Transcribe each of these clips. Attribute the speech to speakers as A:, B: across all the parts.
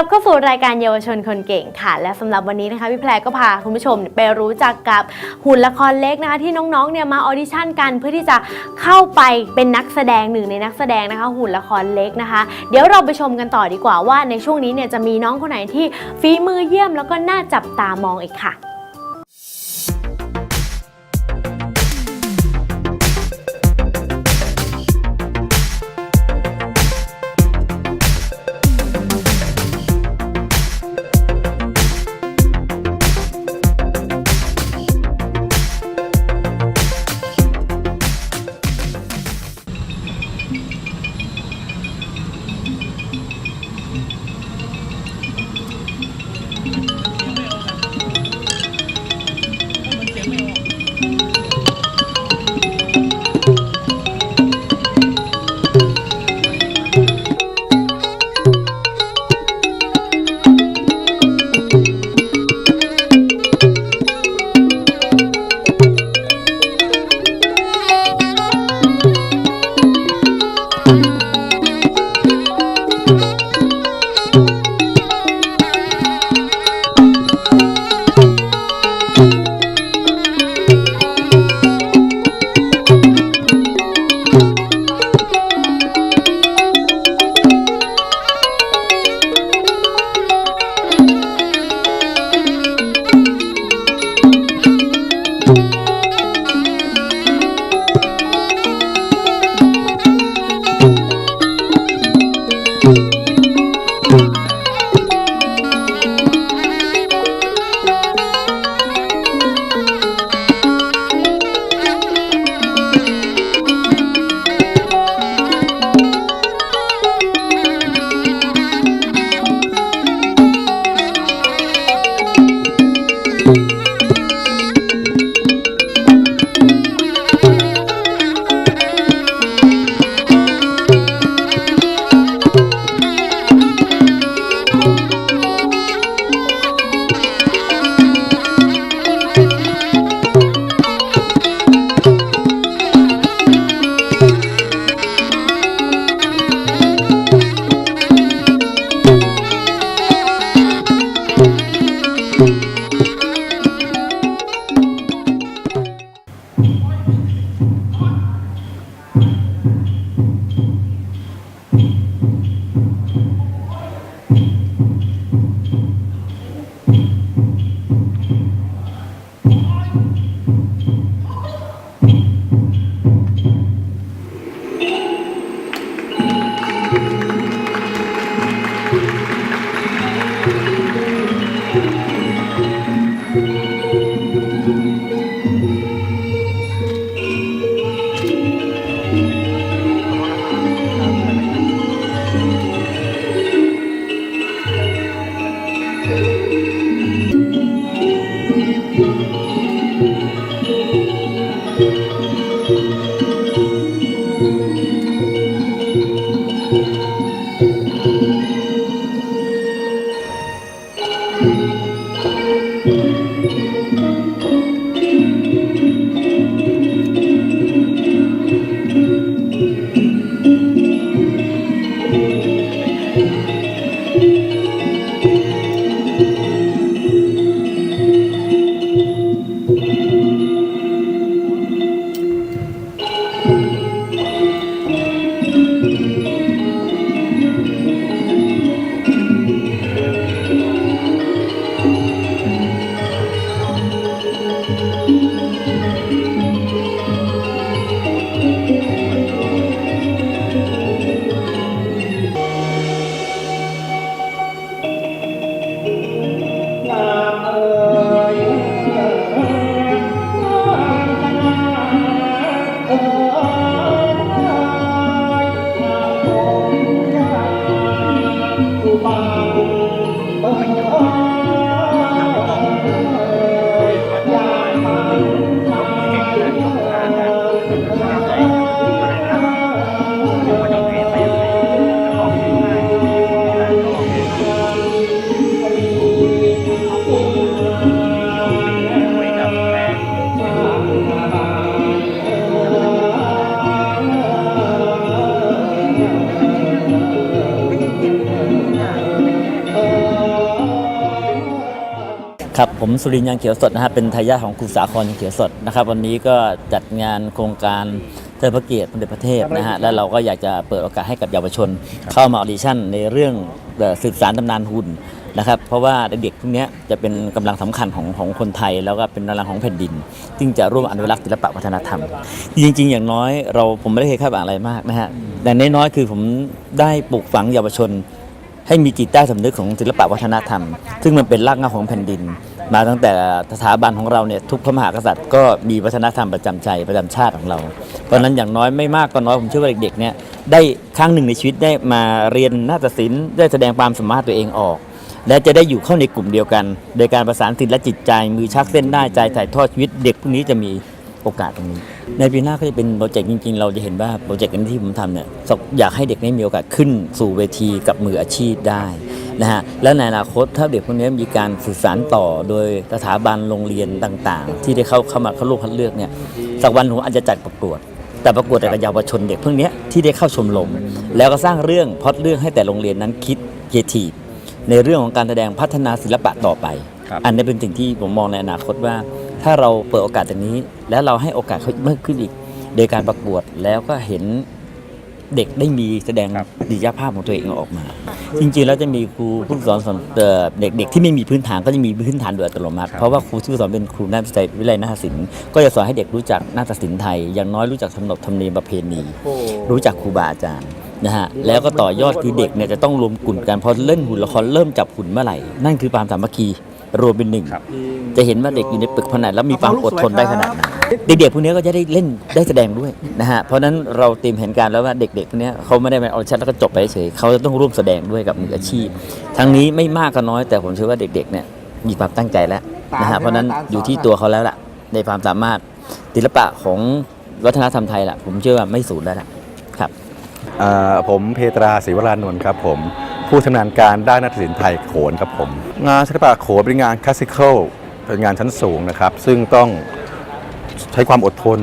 A: ับเข้าสู่รายการเยาวชนคนเก่งค่ะ และสำหรับวันนี้นะคะพี่แพรก็พาคุณผู้ชมไปรู้จักกับหุ่นละครเล็กนะคะที่น้องๆเนี่ยมาออดิชั่นกันเพื่อที่จะเข้าไปเป็นนักแสดงหนึ่งในนักแสดงนะคะ หุ่นละครเล็กนะคะ เดี๋ยวเราไปชมกันต่อดีกว่าว่าในช่วงนี้เนี่ยจะมีน้องคนไหนที่ฝีมือเยี่ยมแล้วก็น่าจับตามองอีกค่ะ
B: ผมสุรินยังเขียวสดนะฮะเป็นทายาทของครูสาครยังเขียวสดนะครับ วันนี้ก็จัดงานโครงการเทิดพระเกียรติสมเด็จพระเทพนะฮะและเราก็อยากจะเปิดโอกาสให้กับเยาวชน เข้ามาออดิชั่นในเรื่องเอ่อสืบสารตำนานหุ่นนะครับเพราะว่าเด็กๆพวกนี้จะเป็นกำลังสำคัญของของคนไทย แล้วก็เป็นกำลังของแผ่นดินซึ่งจะร่วมอนุรักษ์ศิลปวัฒนธรรม จริง ๆ อย่างน้อยเราผมไม่ได้เคยคาดหวังอะไรมากนะฮะแต่น้อยๆคือผมได้ปลูกฝังเยาวชน ให้มีจิตใต้สำนึกของศิลปวัฒนธรรม ซึ่งมันเป็นรากเหง้าของแผ่นดิน มาตั้งแต่สถาบันของเราเนี่ยทุกพระมหากษัตริย์ก็มีวัฒนธรรมประจำใจประจำชาติของเรา เพราะฉะนั้นอย่างน้อยไม่มากก็น้อยผมเชื่อว่าเด็กๆเนี่ยได้ครั้งหนึ่งในชีวิตได้มาเรียนนาฏศิลป์ได้แสดงความสามารถตัวเองออก และจะได้อยู่เข้าในกลุ่มเดียวกัน โดยการประสานศิลป์และจิตใจมือชักเส้นได้ใจถ่ายทอดชีวิตเด็กพวกนี้จะมีโอกาสตรงนี้ ในปีหน้าก็จะเป็นโปรเจกต์จริงๆ เราจะเห็นว่าโปรเจกต์นี้ที่ผมทำเนี่ยอยากให้เด็กได้มีโอกาสขึ้นสู่เวทีกับมืออาชีพได้ นะฮะและในอนาคตถ้าเด็กพวกนี้มีการสื่อสารต่อโดยสถาบันโรงเรียนต่างๆ ที่ได้เข้าเข้ามาเข้าร่วมคัดเลือกเนี่ยสักวันผมอาจจะจัดประกวด แต่ประกวดแต่กับเยาวชนเด็กพวกเนี้ยที่ได้เข้าชมรมแล้วก็สร้างเรื่องพล็อดเรื่องให้แต่โรงเรียนนั้นคิดเคียทีฟในเรื่องของการแสดงพัฒนาศิลปะต่อไป
C: ครับ
B: อันนี้เป็นสิ่งที่ผมมองในอนาคตว่า ถ้าเราเปิดโอกาสตรงนี้ แล้วเราให้โอกาสเขามากขึ้นอีก โดยการประกวดแล้วก็เห็น เด็กได้มีแสดง
C: ครับ
B: ดียภาพของตัวเองออกมา จริงๆแล้วจะมีครูผู้สอนสอนเอ่อเด็กๆที่ไม่มีพื้นฐานก็จะมีพื้นฐานโดยอัตโนมัติ
C: ครับ
B: เพราะว่าครูที่สอนเป็นครูนาฏศิลป์วิไลนาฏศิลป์ก็จะสอนให้เด็กรู้จักนาฏศิลป์ไทย อย่างน้อยรู้จักขนบธรรมเนียมประเพณี รู้จักครูบาอาจารย์นะฮะแล้วก็ต่อยอดคือเด็กเนี่ยจะต้องรวมกลุ่มกันพอเล่นหุ่นละครเริ่มจับหุ่นเมื่อไหร่นั่นคือความสามัคคีรวมเป็นหนึ่ง
C: ครับ
B: จะเห็นว่าเด็กอยู่ในปึกขนาดแล้วมีความอดทนได้ขนาดไหน เด็กๆพวกนี้ก็จะได้เล่นได้แสดงด้วยนะฮะเพราะฉะนั้นเราเตรียมแผนการแล้วว่าเด็กๆพวกนี้เขาไม่ได้มาเอาชัดแล้วก็จบไปเฉยเขาจะต้องร่วมแสดงด้วยกับมืออาชีพ ทั้งนี้ไม่มากก็น้อย แต่ผมเชื่อว่าเด็กๆเนี่ยมีความตั้งใจแล้วนะฮะเพราะฉะนั้นอยู่ที่ตัวเขาแล้วล่ะ ในความสามารถศิลปะของวัฒนธรรมไทยล่ะ ผมเชื่อว่าไม่สูญแล้วล่ะครับ
C: อ่าผมเพตราศรีวรานนท์ครับผมผู้ชำนาญการด้านนาฏศิลป์ไทยโขนครับผม งานศิลปะโขนเป็นงานคลาสสิคอลเป็นงานชั้นสูงนะครับ ซึ่งต้อง ใช้ความอดทน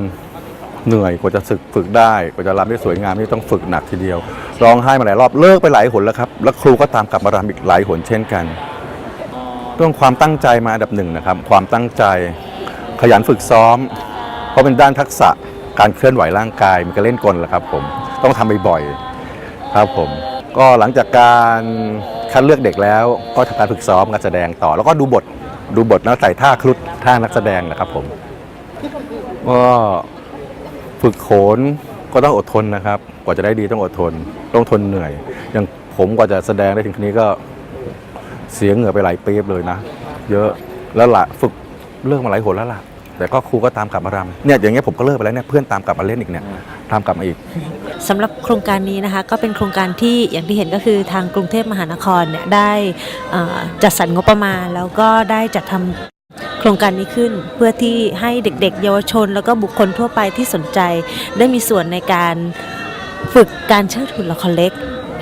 C: เหนื่อยกว่าจะฝึกฝึกได้กว่าจะรำได้สวยงามนี่ต้องฝึกหนักทีเดียวร้องไห้มาหลายรอบเลิกไปหลายหนแล้วครับ แล้วครูก็ตามกลับมารำอีกหลายหนเช่นกันเรื่องความตั้งใจมาอันดับหนึ่งนะครับ ความตั้งใจขยันฝึกซ้อม เพราะเป็นด้านทักษะการเคลื่อนไหวร่างกายมันก็เล่นกลแหละครับ ผมต้องทำบ่อยๆครับผม ก็หลังจากการคัดเลือกเด็กแล้ว ก็ทำการฝึกซ้อมการแสดงต่อ แล้วก็ดูบทดูบทแล้วใส่ท่าคลุดท่านักแสดงนะครับผม ก็ฝึกโขนก็ต้องอดทนนะครับ กว่าจะได้ดีต้องอดทน ต้องทนเหนื่อย อย่างผมกว่าจะแสดงได้ถึงทีนี้ก็เสียเหงื่อไปหลายปี๊บเลยนะ เยอะแล้วละฝึกเลิกมาหลายหนแล้วล่ะ แต่ก็ครูก็ตามกลับมารำเนี่ยอย่างเงี้ยผมก็เลิกไปแล้วเนี่ยเพื่อนตามกลับมาเล่นอีกเนี่ยตามกลับมาอีก
D: สำหรับโครงการนี้นะคะก็เป็นโครงการที่อย่างที่เห็นก็คือทางกรุงเทพมหานครเนี่ยได้จัดสรรงบประมาณ แล้วก็ได้จัดทำ โครงการนี้ขึ้นเพื่อที่ให้เด็กๆ เยาวชน แล้วก็บุคคลทั่วไปที่สนใจ ได้มีส่วนในการฝึกการเชิดหุ่นละครเล็ก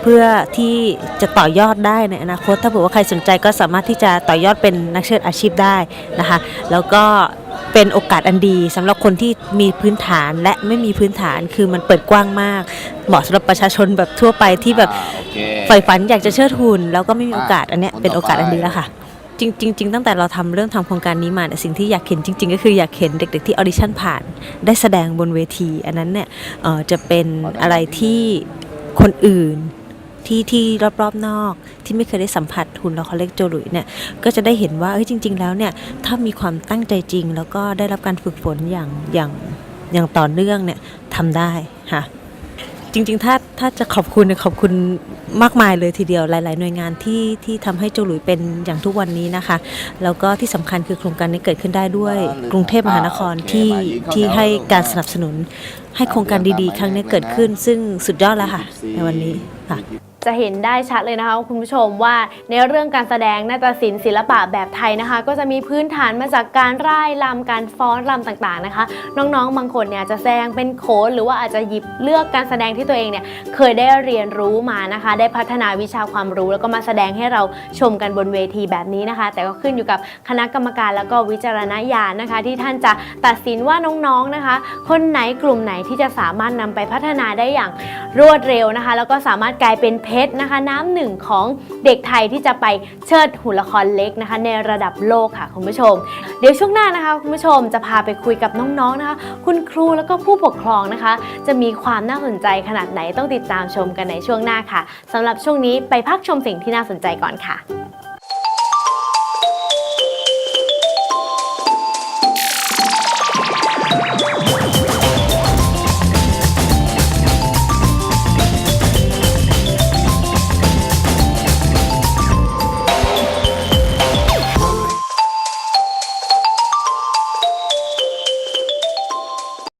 D: เพื่อที่จะต่อยอดได้ในอนาคต ถ้าเผื่อว่าใครสนใจก็สามารถที่จะต่อยอดเป็นนักเชิดอาชีพได้นะคะ แล้วก็เป็นโอกาสอันดีสำหรับคนที่มีพื้นฐานและไม่มีพื้นฐานคือมันเปิดกว้างมาก เหมาะสำหรับประชาชนแบบทั่วไปที่แบบ
E: อ่าโอเค
D: ใฝ่ฝันอยากจะเชิดหุ่นแล้วก็ไม่มีโอกาสอันเนี้ย
E: คนต่อ
D: เป็นโอกาสอันดี
E: ไป
D: แล้วค่ะ จริงจริงตั้งแต่เราทำเรื่องทำโครงการนี้มาเนี่ยสิ่งที่อยากเห็นจริง ๆ ก็คืออยากเห็นเด็ก ๆ ที่ออดิชั่นผ่าน ได้แสดงบนเวที อันนั้นเนี่ยเออจะเป็นอะไรที่คนอื่นที่ที่รอบๆนอกที่ไม่เคยได้สัมผัสหุ่นละครเล็กโจลุยเนี่ยก็จะได้เห็นว่าเอ้ยจริง ๆ แล้วเนี่ยถ้ามีความตั้งใจจริง แล้วก็ได้รับการฝึกฝนอย่างอย่างอย่างต่อเนื่องเนี่ยทำได้ค่ะ จริง ๆ ถ้าถ้าจะขอบคุณเนี่ยขอบคุณมากมายเลยทีเดียวหลาย ๆ หน่วยงานที่ที่ทำให้โจหลุยเป็นอย่างทุกวันนี้นะคะ แล้วก็ที่สำคัญคือโครงการนี้เกิดขึ้นได้ด้วยกรุงเทพมหานครที่ที่ให้การสนับสนุนให้โครงการดีๆ ครั้งนี้เกิดขึ้น ซึ่งสุดยอดแล้วค่ะ ในวันนี้ค่ะ
A: จะเห็นได้ชัดเลยนะคะคุณผู้ชมว่าในเรื่องการแสดงนาฏศิลป์ศิลปะแบบไทยนะคะ ก็จะมีพื้นฐานมาจากการร่ายรำการฟ้อนรำต่างๆนะคะ น้องๆบางคนเนี่ยจะแสดงเป็นโขนหรือว่าอาจจะหยิบเลือกการแสดงที่ตัวเองเนี่ยเคยได้เรียนรู้มานะคะ ได้พัฒนาวิชาความรู้ แล้วก็มาแสดงให้เราชมกันบนเวทีแบบนี้นะคะ แต่ก็ขึ้นอยู่กับคณะกรรมการแล้วก็วิจารณญาณนะคะ ที่ท่านจะตัดสินว่าน้องๆนะคะ คนไหนกลุ่มไหนที่จะสามารถนำไปพัฒนาได้อย่างรวดเร็วนะคะ แล้วก็สามารถกลายเป็นเพชรนะคะน้ำหนึ่งของเด็กไทยที่จะไปเชิดหุ่นละครเล็กนะคะ ในระดับโลกค่ะคุณผู้ชม เดี๋ยวช่วงหน้านะคะคุณผู้ชมจะพาไปคุยกับน้องๆนะคะ คุณครูแล้วก็ผู้ปกครองนะคะ จะมีความน่าสนใจขนาดไหนต้องติดตามชมกันในช่วงหน้าค่ะสำหรับช่วงนี้ไปพักชมสิ่งที่น่าสนใจก่อนค่ะ